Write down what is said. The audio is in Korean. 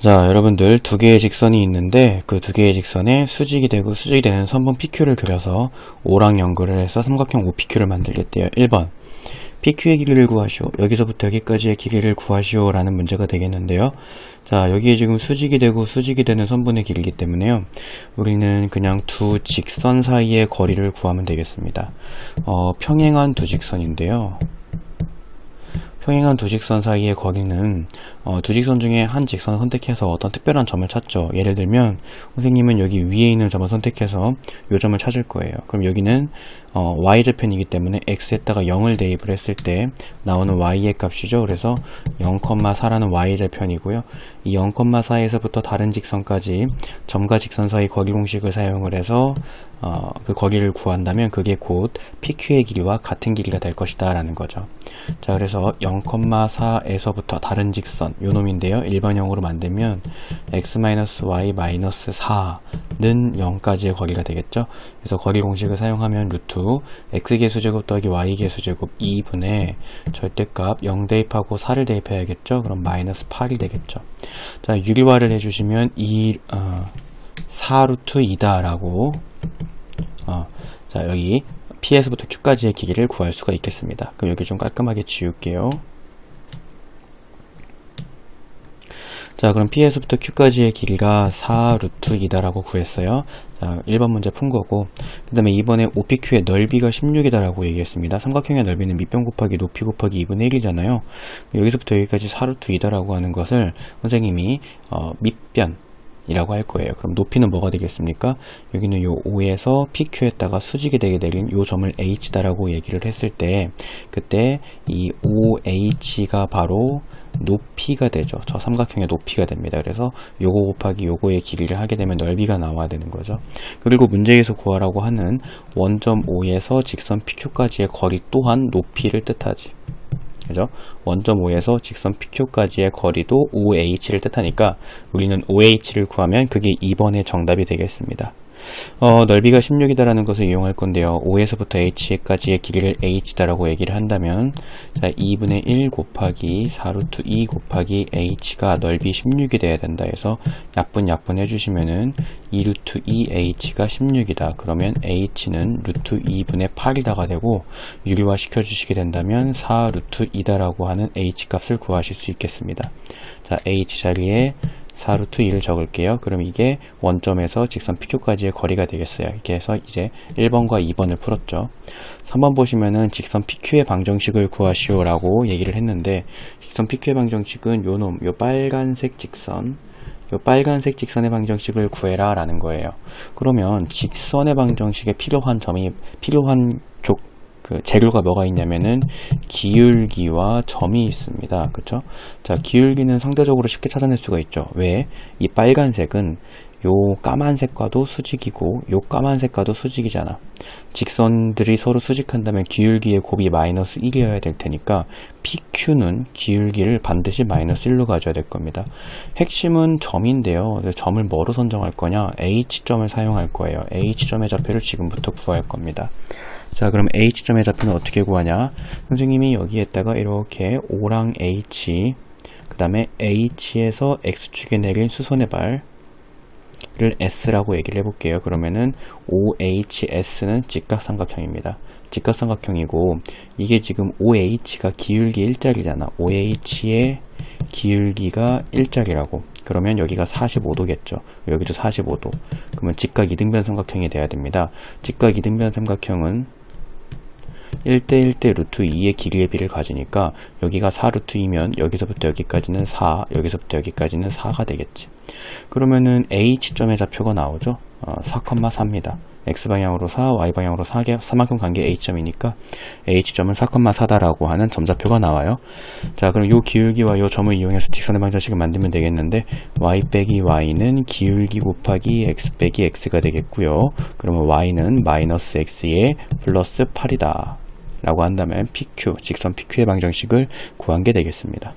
자, 여러분들 두 개의 직선이 있는데 그 두 개의 직선에 수직이 되고 수직이 되는 선분 PQ를 그려서 O랑 연결을 해서 삼각형 OPQ를 만들겠대요. 1번. PQ의 길이를 구하시오. 여기서부터 여기까지의 길이를 구하시오. 라는 문제가 되겠는데요. 자, 여기에 지금 수직이 되고 수직이 되는 선분의 길이기 때문에요. 우리는 그냥 두 직선 사이의 거리를 구하면 되겠습니다. 어, 평행한 두 직선인데요. 평행한 두 직선 사이의 거리는 어, 두 직선 중에 한 직선을 선택해서 어떤 특별한 점을 찾죠. 예를 들면 선생님은 여기 위에 있는 점을 선택해서 이 점을 찾을 거예요. 그럼 여기는 어, y좌편이기 때문에 x에다가 0을 대입을 했을 때 나오는 y의 값이죠. 그래서 0,4라는 y좌편이고요. 이 0,4에서부터 다른 직선까지 점과 직선 사이 거리 공식을 사용을 해서 어, 그 거리를 구한다면 그게 곧 PQ의 길이와 같은 길이가 될 것이다 라는 거죠. 자 그래서 0,4에서부터 다른 직선 요 놈인데요. 일반형으로 만들면 x-y-4는 0까지의 거리가 되겠죠. 그래서 거리 공식을 사용하면 루트 x계수제곱 더하기 y계수제곱 2분의 절대값 0 대입하고 4를 대입해야겠죠. 그럼 마이너스 8이 되겠죠. 자 유리화를 해주시면 2, 어, 4루트 2다 라고 어, 자 여기 P에서부터 Q까지의 길이를 구할 수가 있겠습니다. 그럼 여기 좀 깔끔하게 지울게요. 자 그럼 P에서부터 Q까지의 길이가 4루트 2다라고 구했어요. 자 1번 문제 푼 거고 그 다음에 이번에 OPQ의 넓이가 16이다라고 얘기했습니다. 삼각형의 넓이는 밑변 곱하기 높이 곱하기 2분의 1이잖아요. 여기서부터 여기까지 4루트 2다라고 하는 것을 선생님이 어, 밑변 이라고 할 거예요. 그럼 높이는 뭐가 되겠습니까? 여기는 요 5에서 PQ에다가 수직이 되게 내린 요 점을 H다라고 얘기를 했을 때 그때 이 OH가 바로 높이가 되죠. 저 삼각형의 높이가 됩니다. 그래서 요거 곱하기 요거의 길이를 하게 되면 넓이가 나와야 되는 거죠. 그리고 문제에서 구하라고 하는 원점 5에서 직선 PQ까지의 거리 또한 높이를 뜻하지. 그죠? 원점 5에서 직선 PQ까지의 거리도 OH를 뜻하니까 우리는 OH를 구하면 그게 2번의 정답이 되겠습니다. 어, 넓이가 16이다라는 것을 이용할 건데요. 5에서부터 h까지의 길이를 h다라고 얘기를 한다면 자, 2분의 1 곱하기 4루트 2 곱하기 h가 넓이 16이 돼야 된다 해서 약분 약분 해주시면은 2루트 2h가 16이다. 그러면 h는 루트 2분의 8이다가 되고 유리화 시켜주시게 된다면 4루트 2다라고 하는 h 값을 구하실 수 있겠습니다. 자, h 자리에 4루트 2를 적을게요. 그럼 이게 원점에서 직선 PQ까지의 거리가 되겠어요. 이렇게 해서 이제 1번과 2번을 풀었죠. 3번 보시면은 직선 PQ의 방정식을 구하시오 라고 얘기를 했는데 직선 PQ의 방정식은 요 놈, 요 빨간색 직선 요 빨간색 직선의 방정식을 구해라 라는 거예요. 그러면 직선의 방정식에 필요한 점이 필요한 족, 그 재료가 뭐가 있냐면은 기울기와 점이 있습니다. 그렇죠? 자, 기울기는 상대적으로 쉽게 찾아낼 수가 있죠. 왜? 이 빨간색은 요 까만색과도 수직이고 요 까만색과도 수직이잖아. 직선들이 서로 수직한다면 기울기의 곱이 마이너스 1이어야 될 테니까 PQ는 기울기를 반드시 마이너스 1로 가져야 될 겁니다. 핵심은 점인데요. 점을 뭐로 선정할 거냐? H점을 사용할 거예요. H점의 좌표를 지금부터 구할 겁니다. 자 그럼 H점의 좌표는 어떻게 구하냐? 선생님이 여기에다가 이렇게 O랑 H 그 다음에 H에서 X축에 내린 수선의 발을 S라고 얘기를 해볼게요. 그러면은 OHS는 직각삼각형입니다. 직각삼각형이고 이게 지금 OH가 기울기 1짜리잖아. OH의 기울기가 1짜리라고. 그러면 여기가 45도겠죠. 여기도 45도. 그러면 직각 이등변 삼각형이 돼야 됩니다. 직각 이등변 삼각형은 1대 1대 루트 2의 길이의 비를 가지니까 여기가 4루트 2면 여기서부터 여기까지는 4, 여기서부터 여기까지는 4가 되겠지. 그러면은 H점의 좌표가 나오죠. 어, 4,4입니다. X방향으로 4, Y방향으로 4개, 4만큼 간 게 H점이니까 H점은 4,4다라고 하는 점좌표가 나와요. 자, 그럼 요 기울기와 요 점을 이용해서 직선의 방정식을 만들면 되겠는데 Y 빼기 Y는 기울기 곱하기 X 빼기 X가 되겠고요. 그러면 Y는 마이너스 X에 플러스 8이다. 라고 한다면 PQ, 직선 PQ의 방정식을 구한 게 되겠습니다.